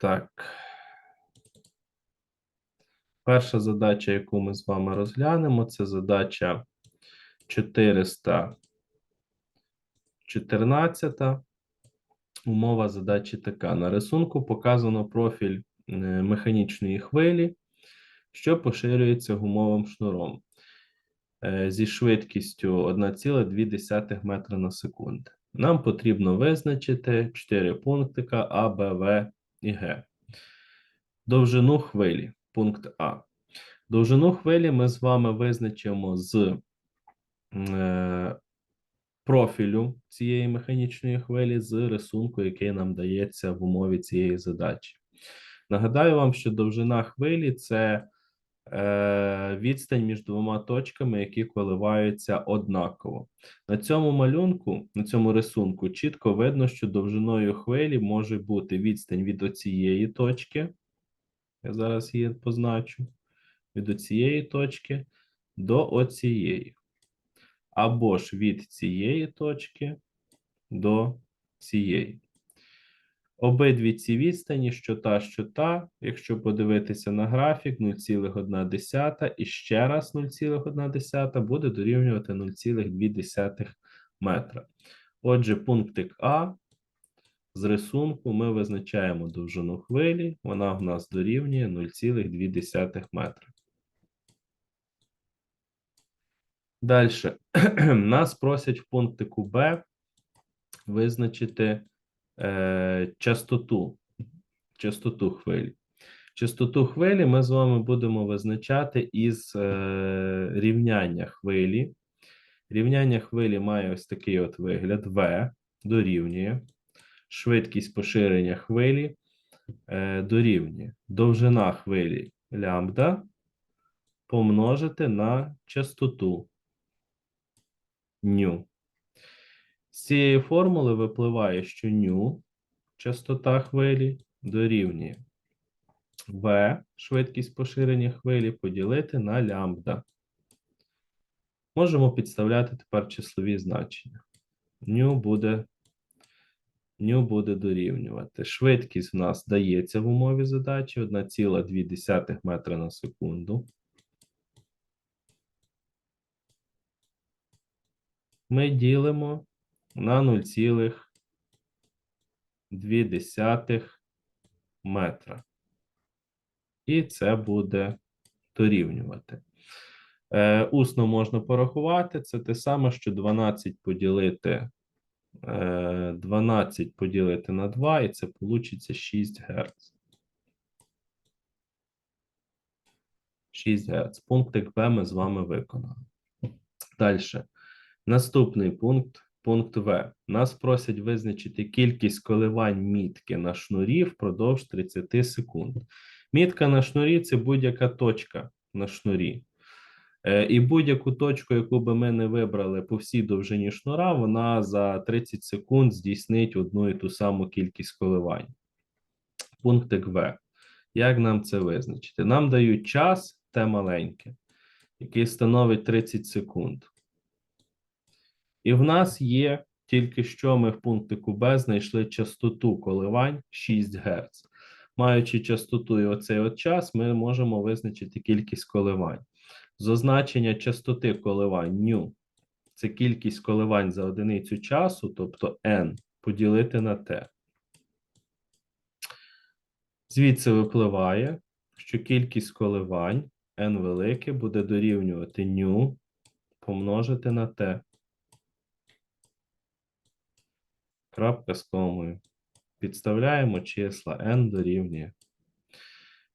Так. Перша задача, яку ми з вами розглянемо, це задача 414. Умова задачі така. На рисунку показано профіль е, механічної хвилі, що поширюється гумовим шнуром е, зі швидкістю 1,2 метра на секунду. Нам потрібно визначити 4 пунктика А, Б, В і Г. Довжину хвилі. Пункт А. Довжину хвилі ми з вами визначимо з е, профілю цієї механічної хвилі з рисунку, який нам дається в умові цієї задачі. Нагадаю вам, що довжина хвилі це відстань між двома точками, які коливаються однаково. На цьому малюнку, на цьому рисунку, чітко видно, що довжиною хвилі може бути відстань від оцієї точки. Я зараз її позначу. Від оцієї точки до оцієї. Або ж від цієї точки до цієї. Обидві ці відстані, що та, що та, якщо подивитися на графік, 0,1 і ще раз 0,1 буде дорівнювати 0,2 метра. Отже, пунктик А з рисунку ми визначаємо довжину хвилі, вона в нас дорівнює 0,2 метра. Далі. Нас просять в пунктику Б визначити е, частоту, частоту хвилі. Частоту хвилі ми з вами будемо визначати із е, рівняння хвилі. Рівняння хвилі має ось такий от вигляд: В дорівнює. Швидкість поширення хвилі е, дорівнює. Довжина хвилі лямбда помножити на частоту ню. З цієї формули випливає, що ню, частота хвилі, дорівнює В, швидкість поширення хвилі, поділити на лямбда. Можемо підставляти тепер числові значення. Ню буде, ню буде дорівнювати. Швидкість в нас дається в умові задачі 1,2 метра на секунду. ми ділимо на 0,2 метра. І це буде дорівнювати. Е, Усно можна порахувати. Це те саме, що 12 поділити, е, 12 поділити на 2, і це вийде 6 Гц. 6 Гц. Пунктик Б ми з вами виконали. Далі. Наступний пункт, пункт В. Нас просять визначити кількість коливань мітки на шнурі впродовж 30 секунд. Мітка на шнурі це будь-яка точка на шнурі. Е, І будь-яку точку, яку би ми не вибрали по всій довжині шнура, вона за 30 секунд здійснить одну і ту саму кількість коливань. Пунктик В. Як нам це визначити? Нам дають час Т маленьке, який становить 30 секунд. І в нас є тільки що ми в пунктику Б знайшли частоту коливань 6 Гц. Маючи частоту і оцей от час, ми можемо визначити кількість коливань. З означення частоти коливань ню це кількість коливань за одиницю часу, тобто n, поділити на t. Звідси випливає, що кількість коливань n велике буде дорівнювати ню помножити на t. крапка з комою. Підставляємо числа n дорівнює.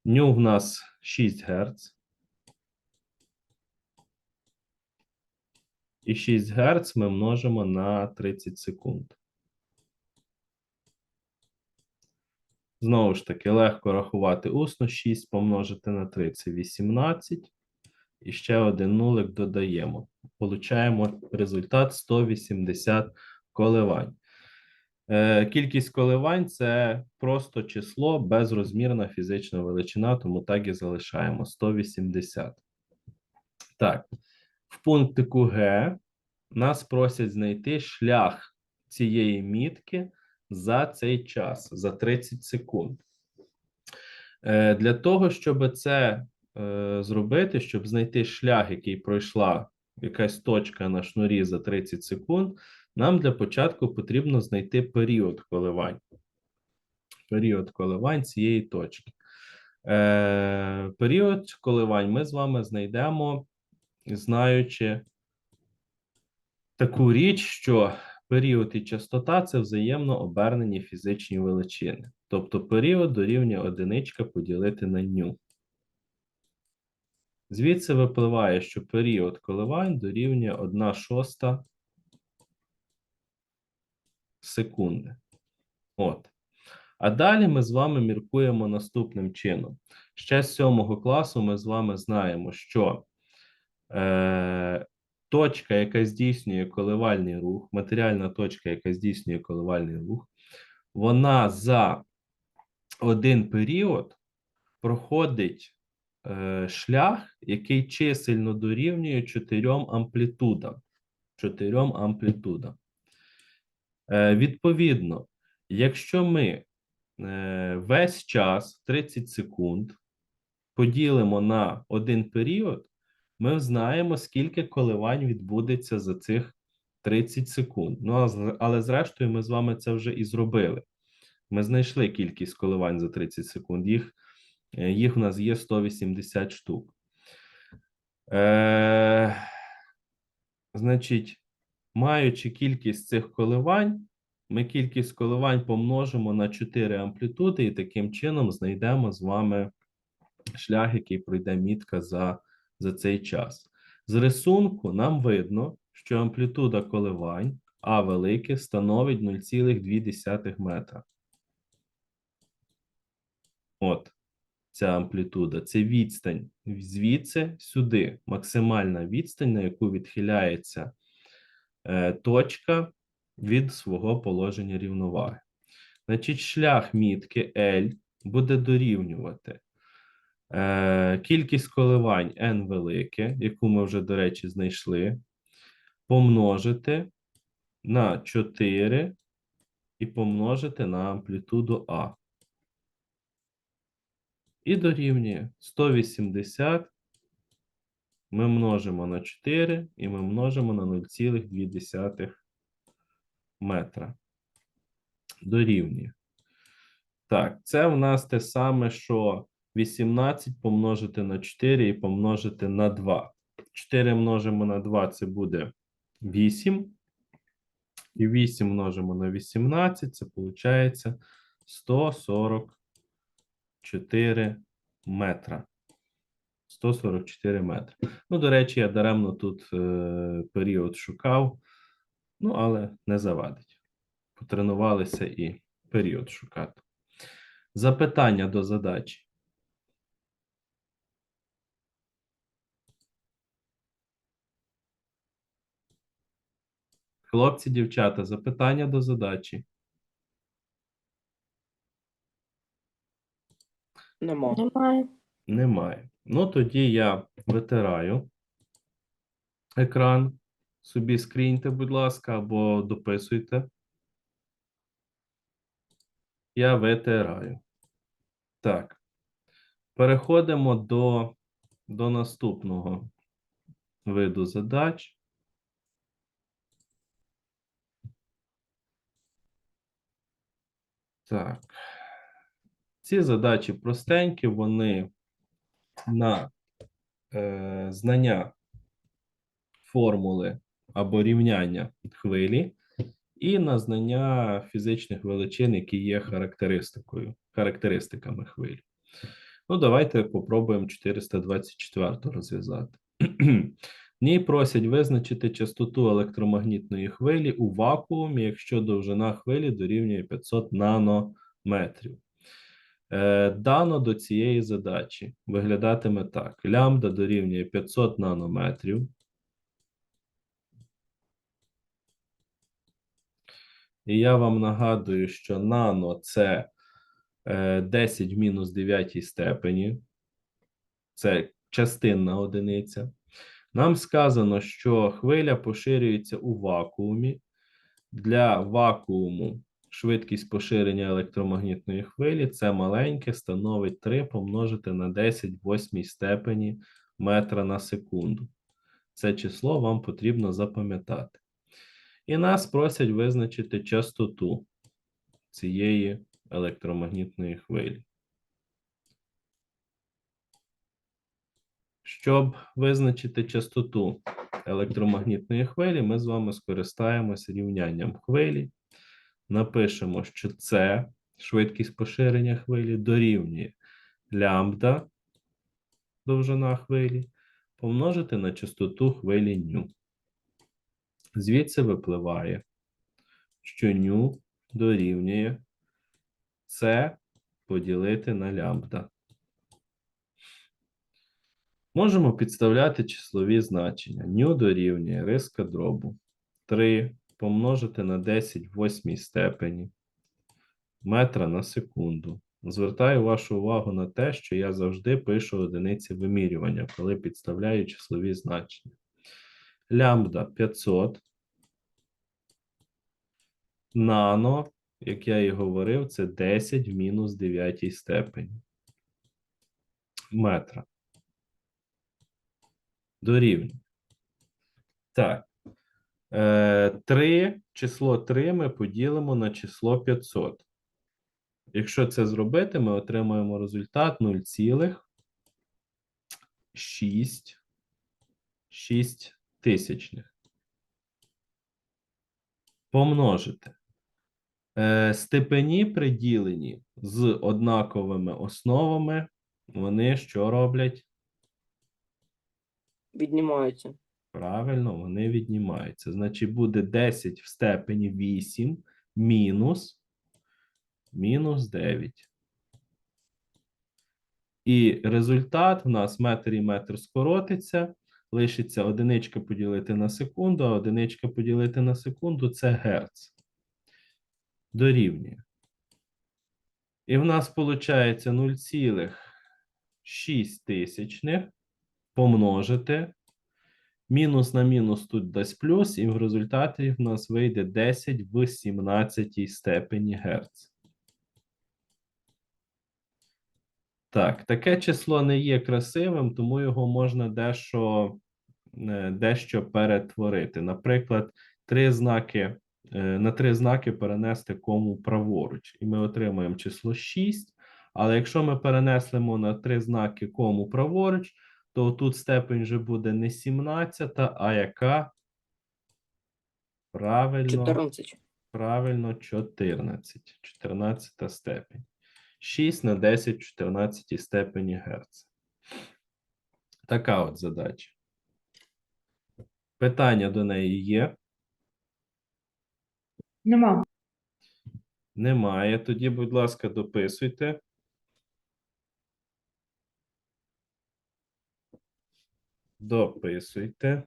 Ню в нас 6 Гц. І 6 Гц ми множимо на 30 секунд. Знову ж таки, легко рахувати усно. 6 помножити на 3 це 18. І ще один нулик додаємо. Получаємо результат 180 коливань. Е, Кількість коливань це просто число безрозмірна фізична величина, тому так і залишаємо 180. Так, в пунктику Г нас просять знайти шлях цієї мітки за цей час, за 30 секунд. Е, Для того, щоб це е, зробити, щоб знайти шлях, який пройшла якась точка на шнурі за 30 секунд, нам для початку потрібно знайти період коливань. Період коливань цієї точки. Е, Період коливань ми з вами знайдемо, знаючи таку річ, що період і частота це взаємно обернені фізичні величини. Тобто період дорівнює одиничка поділити на ню. Звідси випливає, що період коливань дорівнює 1 шоста секунди. От. А далі ми з вами міркуємо наступним чином. Ще з 7 класу ми з вами знаємо, що е, точка, яка здійснює коливальний рух, матеріальна точка, яка здійснює коливальний рух, вона за один період проходить е, шлях, який чисельно дорівнює чотирьом амплітудам. Чотирьом амплітудам. Е, відповідно, якщо ми е, весь час 30 секунд поділимо на один період, ми знаємо, скільки коливань відбудеться за цих 30 секунд. Ну, але зрештою, ми з вами це вже і зробили. Ми знайшли кількість коливань за 30 секунд. Їх, е, їх у нас є 180 штук. Е, значить, маючи кількість цих коливань, ми кількість коливань помножимо на 4 амплітуди, і таким чином знайдемо з вами шлях, який пройде мітка за, за цей час. З рисунку нам видно, що амплітуда коливань А велике становить 0,2 метра. От ця амплітуда. Це відстань звідси сюди. Максимальна відстань, на яку відхиляється точка від свого положення рівноваги. Значить, шлях мітки L буде дорівнювати е, кількість коливань n велике, яку ми вже, до речі, знайшли, помножити на 4 і помножити на амплітуду А. І дорівнює 180. Ми множимо на 4 і ми множимо на 0,2 метра. Дорівнює. Так, це в нас те саме, що 18 помножити на 4 і помножити на 2. 4 множимо на 2 це буде 8. І 8 множимо на 18, це виходить 144 метра. 144 метри. Ну, до речі, я даремно тут е, період шукав, ну, але не завадить. Потренувалися і період шукати. Запитання до задачі. Хлопці, дівчата, запитання до задачі. Нема. Немає. Немає. Ну, тоді я витираю екран. Собі скріньте, будь ласка, або дописуйте. Я витираю. Так. Переходимо до, до наступного виду задач. Так. Ці задачі простенькі, вони на е, знання формули або рівняння хвилі, і на знання фізичних величин, які є характеристикою, характеристиками хвилі. Ну, давайте попробуємо 424 розв'язати. В ній просять визначити частоту електромагнітної хвилі у вакуумі, якщо довжина хвилі дорівнює 500 нанометрів. Е, Дано до цієї задачі виглядатиме так: лямбда дорівнює 500 нанометрів. І я вам нагадую, що нано це е, 10 в мінус 9 степені. Це частинна одиниця. Нам сказано, що хвиля поширюється у вакуумі. Для вакууму швидкість поширення електромагнітної хвилі це маленьке становить 3 помножити на 10 в восьмій степені метра на секунду. Це число вам потрібно запам'ятати. І нас просять визначити частоту цієї електромагнітної хвилі. Щоб визначити частоту електромагнітної хвилі, ми з вами скористаємося рівнянням хвилі. Напишемо, що це швидкість поширення хвилі дорівнює лямбда, довжина хвилі, помножити на частоту хвилі ню. Звідси випливає, що ню дорівнює це поділити на лямбда. Можемо підставляти числові значення. Ню дорівнює риска дробу 3 помножити на 10 в восьмій степені метра на секунду. Звертаю вашу увагу на те, що я завжди пишу одиниці вимірювання, коли підставляю числові значення. Лямбда 500. Нано, як я і говорив, це 10 в мінус 9 степені метра. Дорівнює. Так. Е, 3, число 3 ми поділимо на число 500. Якщо це зробити, ми отримаємо результат 0,6 тисячних. Помножити. Е, степені приділені з однаковими основами, вони що роблять? Віднімаються. Правильно, вони віднімаються. Значить, буде 10 в степені 8 мінус, мінус 9. І результат в нас метр і метр скоротиться. Лишиться одиничка поділити на секунду, а одиничка поділити на секунду це герц. Дорівнює. І в нас виходить 0,6 тисячних помножити Мінус на мінус тут дасть плюс, і в результаті в нас вийде 10 в 17 степені Герц. Так, таке число не є красивим, тому його можна дещо, е, дещо перетворити. Наприклад, три знаки, е, на три знаки перенести кому праворуч, і ми отримаємо число 6. Але якщо ми перенеслимо на три знаки кому праворуч, то тут степень вже буде не 17, а яка? Правильно, 14. правильно 14. 14 степень. 6 на 10 в 14 степені Герц. Така от задача. Питання до неї є? Нема. Немає. Тоді, будь ласка, дописуйте. Дописуйте.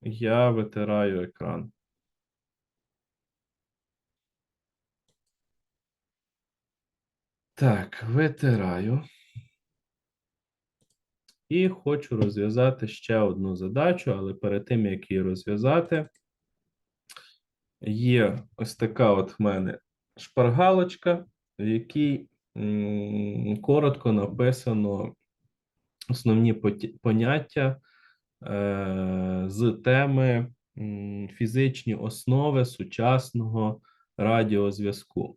Я витираю екран. Так, витираю. І хочу розв'язати ще одну задачу, але перед тим, як її розв'язати, є ось така от в мене шпаргалочка, в якій коротко написано основні поняття е, з теми фізичні основи сучасного радіозв'язку.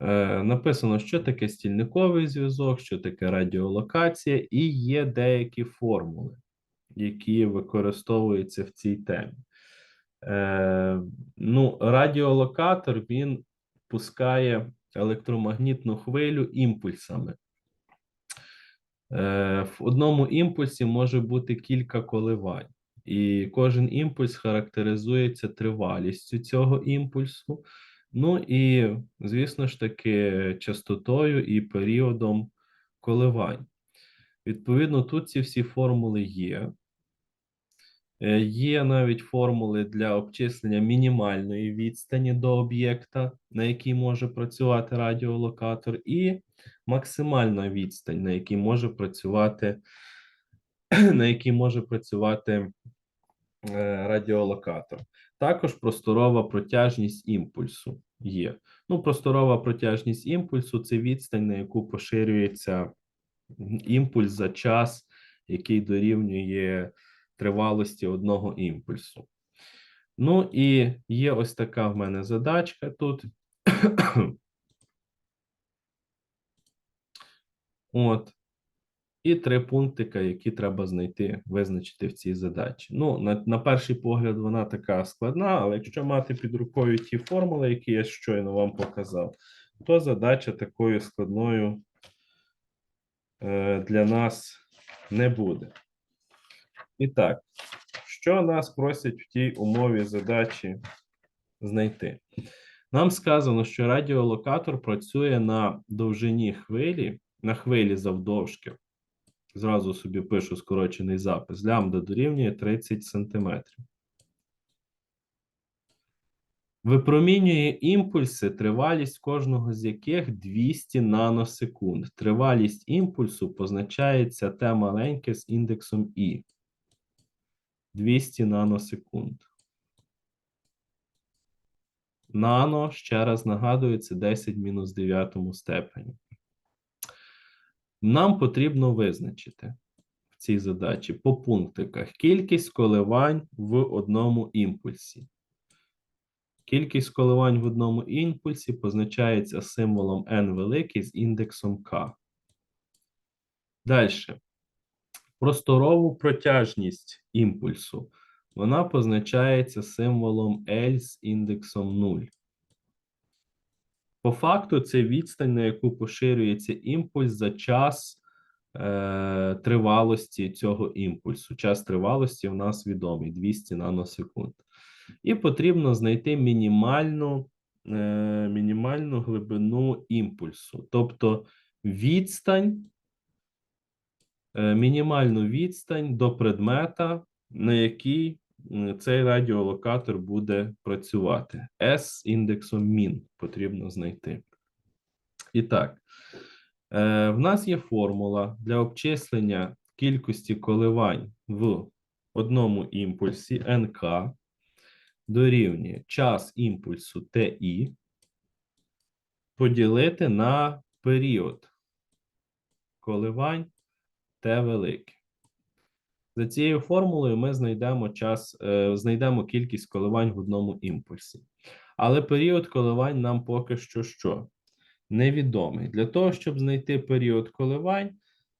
Е, написано, що таке стільниковий зв'язок, що таке радіолокація, і є деякі формули, які використовуються в цій темі. Е, ну, радіолокатор він пускає електромагнітну хвилю імпульсами. Е, в одному імпульсі може бути кілька коливань, і кожен імпульс характеризується тривалістю цього імпульсу. Ну і, звісно ж таки, частотою і періодом коливань. Відповідно, тут ці всі формули є. Е, Є навіть формули для обчислення мінімальної відстані до об'єкта, на якій може працювати радіолокатор, і максимальна відстань, на якій може працювати, на якій може працювати е, радіолокатор. Також просторова протяжність імпульсу є. Ну, просторова протяжність імпульсу це відстань, на яку поширюється імпульс за час, який дорівнює тривалості одного імпульсу. Ну і є ось така в мене задачка тут. От. І три пунктика, які треба знайти, визначити в цій задачі. Ну, на, на перший погляд, вона така складна, але якщо мати під рукою ті формули, які я щойно вам показав, то задача такою складною е, для нас не буде. І так, що нас просять в тій умові задачі знайти? Нам сказано, що радіолокатор працює на довжині хвилі, на хвилі завдовжки. Зразу собі пишу скорочений запис. Лямбда дорівнює 30 см. Випромінює імпульси, тривалість кожного з яких 200 наносекунд. Тривалість імпульсу позначається Т маленьке з індексом І. 200 наносекунд. Нано, ще раз нагадую, це 10 мінус 9 степені. Нам потрібно визначити в цій задачі по пунктиках кількість коливань в одному імпульсі. Кількість коливань в одному імпульсі позначається символом n великий з індексом k. Далі. Просторову протяжність імпульсу. Вона позначається символом L з індексом 0. По факту, це відстань, на яку поширюється імпульс за час е, тривалості цього імпульсу. Час тривалості у нас відомий 200 наносекунд. І потрібно знайти мінімальну, е, мінімальну глибину імпульсу, тобто відстань, мінімальну відстань до предмета, на який цей радіолокатор буде працювати. З індексом мін потрібно знайти. І так, е, в нас є формула для обчислення кількості коливань в одному імпульсі НК дорівнює час імпульсу ТІ поділити на період коливань Т велике. За цією формулою ми знайдемо час, е, знайдемо кількість коливань в одному імпульсі. Але період коливань нам поки що що? Невідомий. Для того, щоб знайти період коливань,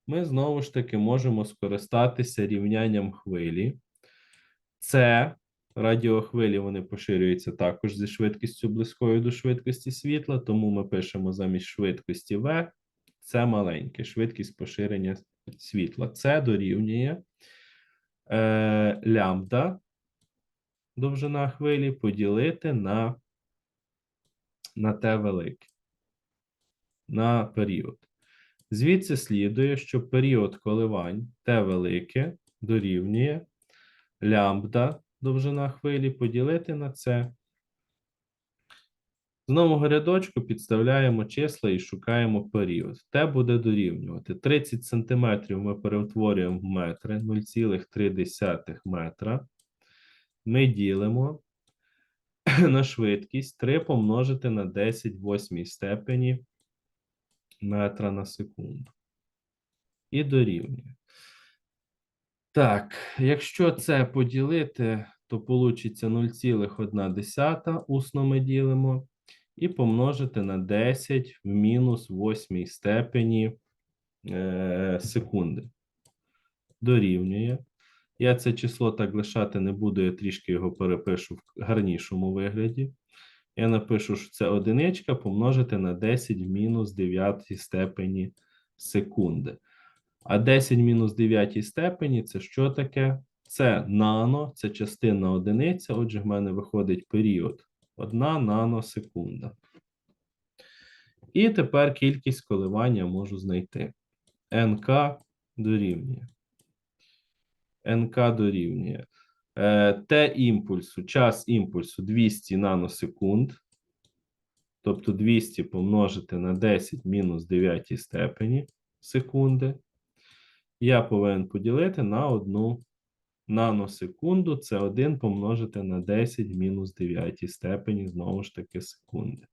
ми знову ж таки можемо скористатися рівнянням хвилі. Це радіохвилі вони поширюються також зі швидкістю близькою до швидкості світла, тому ми пишемо замість швидкості V, це маленьке, швидкість поширення світла. Це дорівнює е, лямбда довжина хвилі поділити на на Т велике, на період. Звідси слідує, що період коливань Т велике дорівнює лямбда довжина хвилі поділити на С. З нового рядочку підставляємо числа і шукаємо період. Т буде дорівнювати 30 см ми перетворюємо в метри 0,3 метра. Ми ділимо на швидкість 3 помножити на 10 в 8 степені метра на секунду. І дорівнює. Так, якщо це поділити, то получиться 0,1 усно ми ділимо і помножити на 10 в мінус 8 степені е, секунди. Дорівнює. Я це число так лишати не буду, я трішки його перепишу в гарнішому вигляді. Я напишу, що це одиничка помножити на 10 в мінус 9 степені секунди. А 10 мінус 9 степені це що таке? Це нано, це частина одиниця. Отже, в мене виходить період 1 наносекунда. І тепер кількість коливання можу знайти. НК дорівнює. НК дорівнює. Е, Т імпульсу, час імпульсу 200 наносекунд. Тобто 200 помножити на 10 мінус 9 степені секунди. Я повинен поділити на одну наносекунду це 1 помножити на 10 мінус 9 степені, знову ж таки, секунди.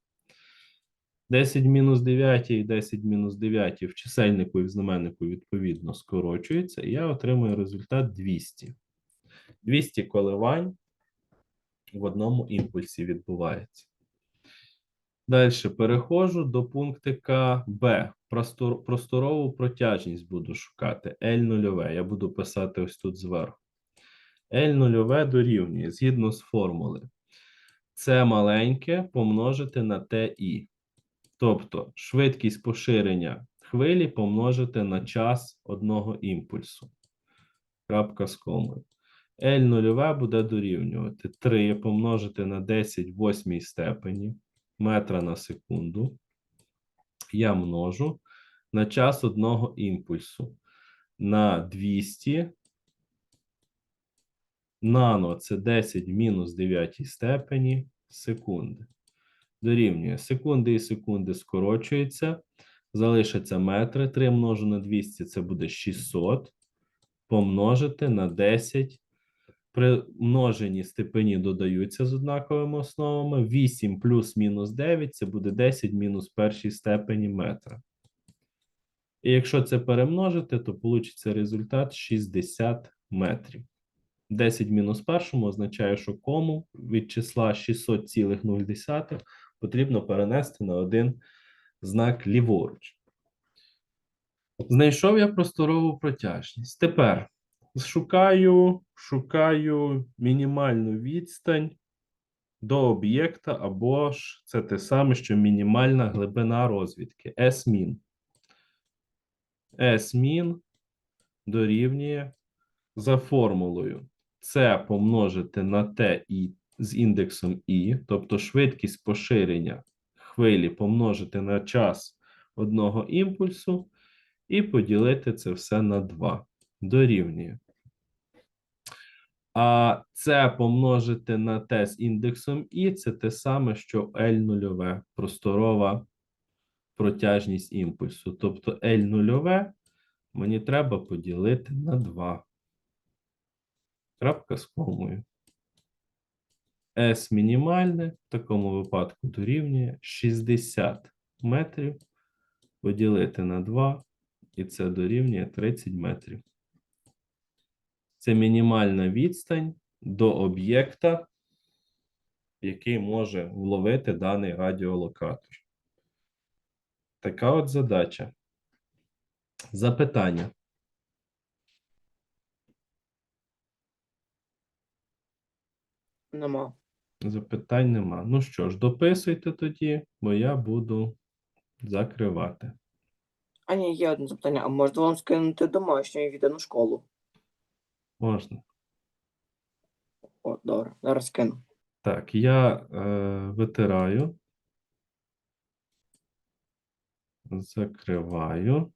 10 мінус 9 і 10 мінус 9 в чисельнику і в знаменнику відповідно скорочується, і я отримую результат 200. 200 коливань в одному імпульсі відбувається. Далі переходжу до пунктика Б. Просторову протяжність буду шукати. L0. Я буду писати ось тут зверху. L0 дорівнює згідно з формули. Це маленьке помножити на TI. Тобто швидкість поширення хвилі помножити на час одного імпульсу. Крапка з комою. L0 буде дорівнювати 3 помножити на 10 в восьмій степені метра на секунду. Я множу на час одного імпульсу на 200. Нано це 10 в мінус 9 степені секунди. Дорівнює секунди і секунди скорочуються. Залишаться метри. 3 множу на 200 це буде 600. Помножити на 10 при множенні степені додаються з однаковими основами. 8 плюс мінус 9 це буде 10 мінус першій степені метра. І якщо це перемножити, то получиться результат 60 метрів. 10 мінус першому означає, що кому від числа 600,0 потрібно перенести на один знак ліворуч. Знайшов я просторову протяжність. Тепер шукаю, шукаю мінімальну відстань до об'єкта, або ж це те саме, що мінімальна глибина розвідки S-min. S-min дорівнює за формулою це помножити на t і з індексом і, тобто швидкість поширення хвилі помножити на час одного імпульсу, і поділити це все на 2. Дорівнює. А це помножити на t з індексом і це те саме, що L0, просторова протяжність імпульсу. Тобто L0 мені треба поділити на 2. Крапка з комою. S мінімальне в такому випадку дорівнює 60 метрів поділити на 2, і це дорівнює 30 метрів. Це мінімальна відстань до об'єкта, який може вловити даний радіолокатор. Така от задача. Запитання. Нема. Запитань нема. Ну що ж, дописуйте тоді, бо я буду закривати. А ні, є одне запитання. А можна вам скинути домашню і віддану школу? Можна. О, добре, зараз скину. Так, я е, витираю. Закриваю.